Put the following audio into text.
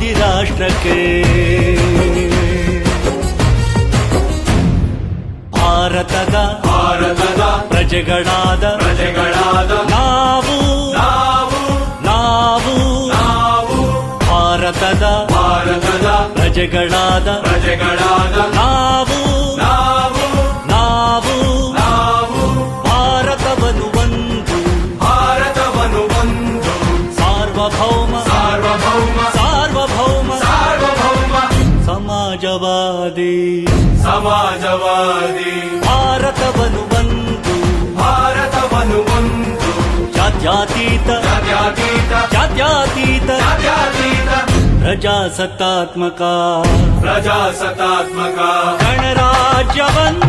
ಬುದ್ಧಿ ರಾಷ್ಟ್ರಕ್ಕೆ. ಭಾರತದ ಭಾರತದ ಪ್ರಜೆಗಳಾದ ಪ್ರಜೆಗಳಾದ ನಾವು ನಾವು ನಾವು ನಾವು ಭಾರತದ ಭಾರತದ ಪ್ರಜೆಗಳಾದ ಪ್ರಜೆಗಳಾದ ಸಮಾಜವಾದಿ ಸಮಾಜವಾದಿ ಭಾರತವನ್ನು ಒಂದು ಭಾರತವನ್ನು ಒಂದು ಜಾತ್ಯತೀತ ಜಾತ್ಯತೀತ ಜಾತ್ಯತೀತ ಜಾತ್ಯತೀತ ಪ್ರಜಾಸತ್ತಾತ್ಮಕ ಪ್ರಜಾಸತ್ತಾತ್ಮಕ ಗಣರಾಜ್ಯವನ್ನಾಗಿ